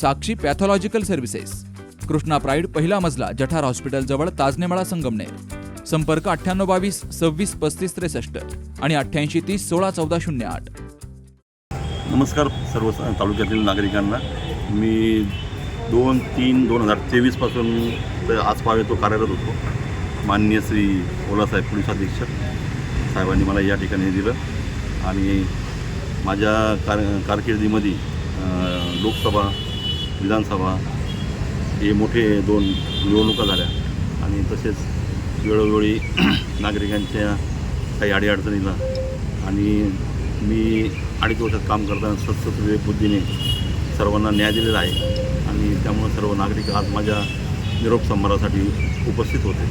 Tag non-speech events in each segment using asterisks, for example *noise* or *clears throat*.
Sakshi pathological services. Krishna pride पहिला मजला जठार हॉस्पिटलजवळ ताजनेमाळा संगमनेर. संपर्क अठ्ठ्याण्णव बावीस सव्वीस पस्तीस त्रेसष्ट आणि अठ्ठ्याऐंशी तीस सोळा चौदा शून्य आठ. नमस्कार सर्व तालुक्यातील नागरिकांना. मी दोन तीन दोन हजार तेवीसपासून तर आज पावे तो कार्यरत होतो. माननीय श्री ओलासाहेब पोलीस अधीक्षक साहेबांनी मला या ठिकाणी दिलं. आणि माझ्या कार कारकिर्दीमध्ये लोकसभा विधानसभा हे मोठे दोन निवडणुका झाल्या. आणि तसेच वेळोवेळी *clears throat* नागरिकांच्या काही अडीअडचणीला आणि मी अडीच वर्षात काम करताना सतत बुद्धीने सर्वांना न्याय दिलेला आहे. आणि त्यामुळं सर्व नागरिक आज माझ्या निरोप संभारासाठी उपस्थित होते.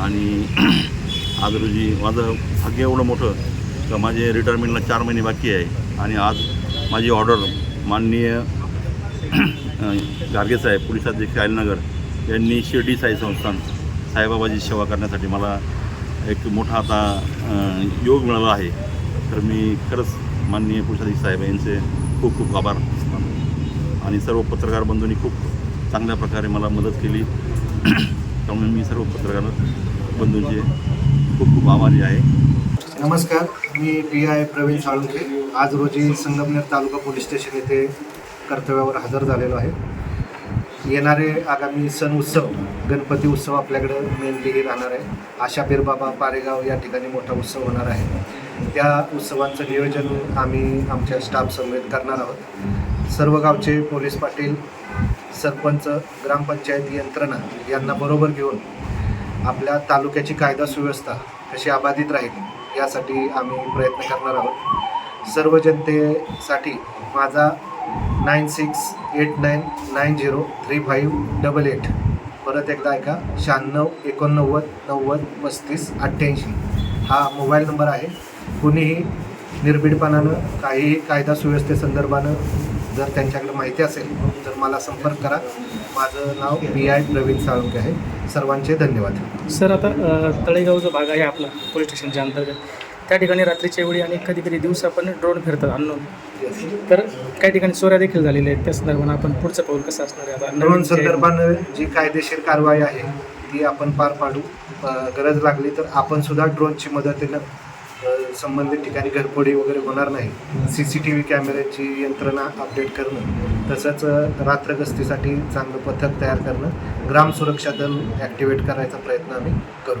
आणि *clears throat* आज रोजी माझं भाग्य एवढं मोठं का माझे रिटायरमेंटला चार महिने बाकी आहे. आणि आज माझी ऑर्डर माननीय गार्गे साहेब पोलीस अधीक्षक आयलनगर यांनी शिर्डी साई संस्थान साईबाबाची सेवा करण्यासाठी मला एक मोठा आता योग मिळाला आहे. तर मी खरंच माननीय पोलीस अधीक्षक साहेब यांचे खूप खूप आभार आणि सर्व पत्रकार बंधूंनी खूप चांगल्या प्रकारे मला मदत केली. *clears throat* त्यामुळे मी सर्व पत्रकार बंधूंचे खूप खूप आभारी आहे. नमस्कार मी पी आय प्रवीण साळुंखे. आज रोजी संगमनेर तालुका पोलीस स्टेशन येथे कर्तव्यावर हजर झालेलो आहे. येणारे आगामी सण उत्सव गणपती उत्सव आपल्याकडं मेनली राहणार आहे. आशा बाबा पारेगाव या ठिकाणी मोठा उत्सव होणार आहे. त्या उत्सवांचं नियोजन आम्ही आमच्या स्टाफ समेत करणार आहोत. सर्व गावचे पोलीस पाटील सरपंच ग्रामपंचायत यंत्रणा यांना बरोबर घेऊन आपल्या तालुक्याची कायदा सुव्यवस्था कशी अबाधित राहील यासाठी आम्ही प्रयत्न करणार आहोत. सर्व जनतेसाठी माझा nine six eight nine nine zero three five double eight. परत एकदा ऐका शहाण्णव एकोणनव्वद नव्वद पस्तीस अठ्ठ्याऐंशी. हा मोबाईल नंबर आहे. कुणीही निर्भीडपणानं काहीही कायदा सुव्यवस्थेसंदर्भानं जर त्यांच्याकडे माहिती असेल तर मला संपर्क करा. माझं नाव पी आय प्रवीण साळुंके आहे. सर्वांचे धन्यवाद. सर आता तळेगाव जो भाग आहे आपला पोलीस स्टेशनच्या अंतर्गत. त्या ठिकाणी रात्रीच्या वेळी आणि कधी कधी दिवसा पण ड्रोन फिरतात अननोन तर काही ठिकाणी चोऱ्या देखील झालेल्या आहेत. त्या संदर्भानं आपण पुढचं पाऊल कसं असणार आहे? आता ड्रोन संदर्भानं जी कायदेशीर कारवाई आहे ती आपण पार पाडू. गरज लागली तर आपण सुद्धा ड्रोनची मदतीनं संबंधित ठिकाणी घरफोडी वगैरे होणार नाही. सी सी टी व्ही कॅमेऱ्याची यंत्रणा अपडेट करणं तसंच रात्र गस्तीसाठी चांगलं पथक तयार करणं ग्राम सुरक्षा दल ॲक्टिवेट करायचा प्रयत्न आम्ही करू.